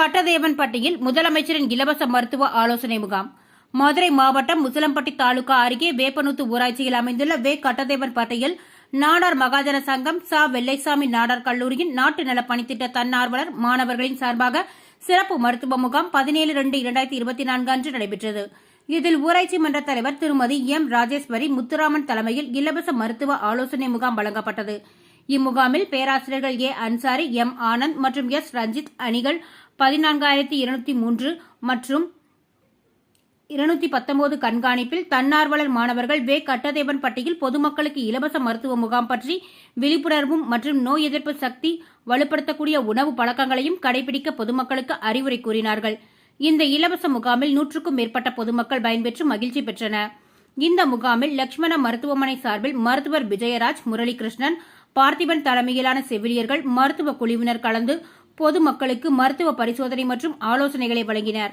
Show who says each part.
Speaker 1: கட்டதேவன்பட்டியில் முதலமைச்சரின் இலவச மருத்துவ ஆலோசனை முகாம். மதுரை மாவட்டம் முசலம்பட்டி தாலுகா அருகே வேப்பனூத்து ஊராட்சியில் அமைந்துள்ள வே கட்டதேவன்பட்டியில் நாடார் மகாஜன சங்கம் சா. வெள்ளைசாமி நாடார் கல்லூரியின் நாட்டு நல பணித்திட்ட தன்னார்வலர் மாணவர்களின் சார்பாக சிறப்பு மருத்துவ முகாம் பதினேழு ரெண்டு இரண்டாயிரத்தி இருபத்தி நான்கு அன்று நடைபெற்றது. இதில் ஊராட்சி மன்ற தலைவர் திருமதி எம். ராஜேஸ்வரி முத்துராமன் தலைமையில் இலவச மருத்துவ ஆலோசனை முகாம் வழங்கப்பட்டது. இம்முகாமில் பேராசிரியர்கள் ஏ. அன்சாரி எம். ஆனந்த் மற்றும் எஸ். ரஞ்சித் அணிகள் பதினான்காயிரத்தி இருநூத்தி மூன்று மற்றும் இருநூத்தி பத்தொன்பது கண்காணிப்பில் தன்னார்வலர் மாணவர்கள் வே. கட்டதேவன் பட்டியில் பொதுமக்களுக்கு இலவச மருத்துவ முகாம் பற்றி விழிப்புணர்வும் மற்றும் நோய் எதிர்ப்பு சக்தி வலுப்படுத்தக்கூடிய உணவு பழக்கங்களையும் கடைபிடிக்க பொதுமக்களுக்கு அறிவுரை கூறினார்கள். இந்த இலவச முகாமில் நூற்றுக்கும் மேற்பட்ட பொதுமக்கள் பயன்பெற்று மகிழ்ச்சி பெற்றனர். இந்த முகாமில் லட்சுமண மருத்துவமனை சார்பில் மருத்துவர் விஜயராஜ் முரளிகிருஷ்ணன் பார்த்திபன் தலைமையிலான செவிலியர்கள் மருத்துவ குழுவினர் கலந்து பொதுமக்களுக்கு மருத்துவ பரிசோதனை மற்றும் ஆலோசனைகளை வழங்கினர்.